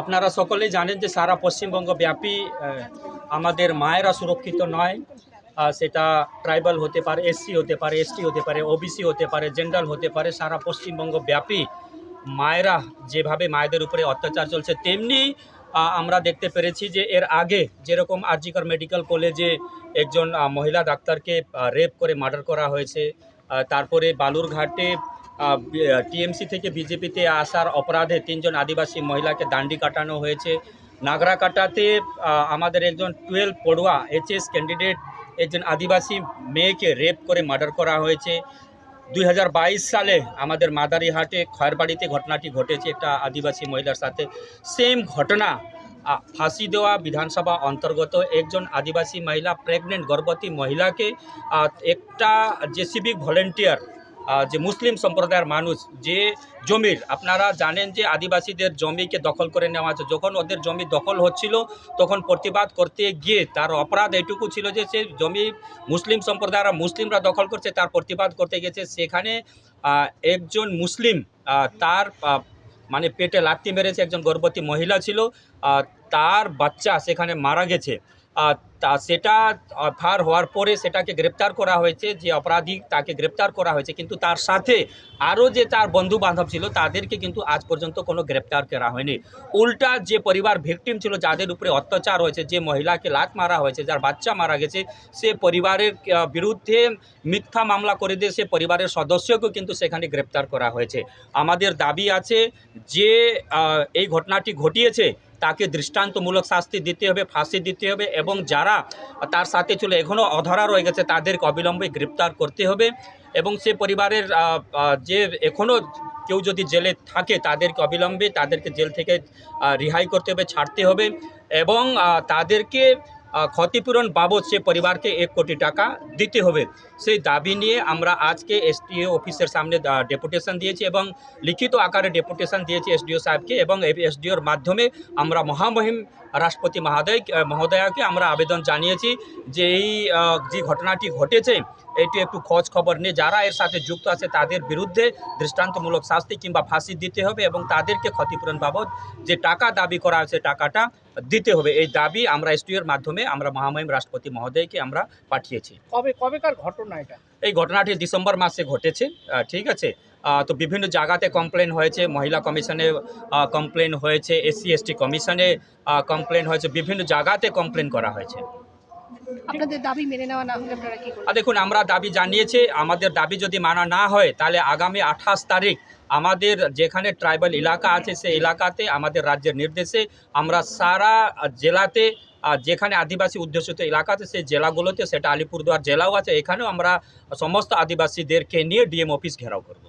আপনারা সকলেই জানেন যে সারা পশ্চিমবঙ্গ ব্যাপী আমাদের মায়েরা সুরক্ষিত নয়। সেটা ট্রাইবাল হতে পারে এসসি হতে পারে এসটি হতে পারে ওবিসি হতে পারে জেনারেল হতে পারে সারা পশ্চিমবঙ্গ ব্যাপী মায়েরা যেভাবে মায়েদের উপরে অত্যাচার চলছে, তেমনি আমরা দেখতে পেরেছি যে এর আগে যেরকম আরজিকর মেডিকেল কলেজে একজন মহিলা ডাক্তারকে রেপ করে মার্ডার করা হয়েছে তারপরে বালুরঘাটে টিএমসি থেকে বিজেপিতে আসার অপরাধে তিনজন আদিবাসী মহিলাকে দান্ডি কাটানো হয়েছে। নাগরাকাটাতে আমাদের একজন টুয়েলভ পড়ুয়া এইচএস ক্যান্ডিডেট, একজন আদিবাসী মেয়েকে রেপ করে মার্ডার করা হয়েছে। দুই হাজার বাইশ সালে আমাদের মাদারিহাটে খয়েরবাড়িতে ঘটনাটি ঘটেছে একটা আদিবাসী মহিলার সাথে। সেম ঘটনা ফাঁসি দেওয়া বিধানসভা অন্তর্গত একজন আদিবাসী মহিলা, প্রেগনেন্ট গর্ভবতী মহিলাকে একটা জেসিবি ভলেন্টিয়ার যে মুসলিম সম্প্রদায়ের মানুষ, যে জমির, আপনারা জানেন যে আদিবাসীদের জমিকে দখল করে নেওয়া আছে যখন ওদের জমি দখল হচ্ছিল, তখন প্রতিবাদ করতে গিয়ে তার অপরাধ এটুকু ছিল যে সে জমি মুসলিম সম্প্রদায়রা মুসলিমরা দখল করছে, তার প্রতিবাদ করতে গেছে। সেখানে একজন মুসলিম তার মানে পেটে লাত্তি মেরেছে একজন গর্ভবতী মহিলা ছিল তার বাচ্চা সেখানে মারা গেছে। তা সেটা ফার হওয়ার পরে সেটাকে গ্রেপ্তার করা হয়েছে, যে অপরাধী তাকে গ্রেপ্তার করা হয়েছে। কিন্তু তার সাথে আরও যে তার বন্ধু বান্ধব ছিল, তাদেরকে কিন্তু আজ পর্যন্ত কোনো গ্রেপ্তার করা হয়নি। উল্টা যে পরিবার ভিকটিম ছিল, যাদের উপরে অত্যাচার হয়েছে, যে মহিলাকে লাত মারা হয়েছে, যার বাচ্চা মারা গেছে, সে পরিবারের বিরুদ্ধে মিথ্যা মামলা করে দিয়ে সে পরিবারের সদস্যকেও কিন্তু সেখানে গ্রেপ্তার করা হয়েছে। আমাদের দাবি আছে যে এই ঘটনাটি ঘটিয়েছে তাকে দৃষ্টান্তমূলক শাস্তি দিতে হবে, ফাঁসি দিতে হবে এবং যারা তার সাথে ছিল এখনও অধরা রয়ে গেছে, তাদেরকে অবিলম্বে গ্রেপ্তার করতে হবে এবং সে পরিবারের যে এখনও কেউ যদি জেলে থাকে, তাদেরকে অবিলম্বে তাদেরকে জেল থেকে রিহাই করতে হবে, ছাড়তে হবে এবং তাদেরকে ক্ষতিপূরণ বাবদ সে পরিবারকে এক কোটি টাকা দিতে হবে। সেই দাবি নিয়ে আমরা আজকে এসডিও অফিসের সামনে ডেপুটেশন দিয়েছি এবং লিখিত আকারে ডেপুটেশন দিয়েছি এসডিও সাহেবকে এবং এসডিওর মাধ্যমে আমরা মহামহিম রাষ্ট্রপতি মহাদয় মহোদয়াকে আমরা আবেদন জানিয়েছি যে এই যে ঘটনাটি ঘটেছে এটি একটু খোঁজ খবর নিয়ে। যারা এর সাথে যুক্ত আছে তাদের বিরুদ্ধে দৃষ্টান্তমূলক শাস্তি কিংবা ফাঁসি দিতে হবে এবং তাদেরকে ক্ষতিপূরণ বাবদ যে টাকা দাবি করা হয়েছে টাকাটা দিতে হবে। এই দাবি আমরা এসডিওর মাধ্যমে আমরা মহামহিম রাষ্ট্রপতি মহোদয়কে আমরা পাঠিয়েছি। কবে কবেকার ঘটনা এটা? এই ঘটনাটি ডিসেম্বর মাসে ঘটেছে ঠিক আছে? তো বিভিন্ন জায়গাতে কমপ্লেন হয়েছে মহিলা কমিশনে কমপ্লেন হয়েছে এসসি এসটি কমিশনে কমপ্লেন হয়েছে বিভিন্ন জায়গাতে কমপ্লেন করা হয়েছে। আপনাদের দাবি মেনে নেওয়া না হলে আপনারা কি দেখুন, আমরা দাবি জানিয়েছি, আমাদের দাবি যদি মানা না হয়, তাহলে আগামী আঠাশ তারিখ আমাদের যেখানে ট্রাইবাল এলাকা আছে, সেই এলাকাতে আমাদের রাজ্যের নির্দেশে আমরা সারা জেলাতে যেখানে আদিবাসী অধ্যুষিত এলাকা আছে, সেই জেলাগুলোতে, সেটা আলিপুরদুয়ার জেলাও আছে, এখানেও আমরা সমস্ত আদিবাসীদেরকে নিয়ে ডিএম অফিস ঘেরাও করব।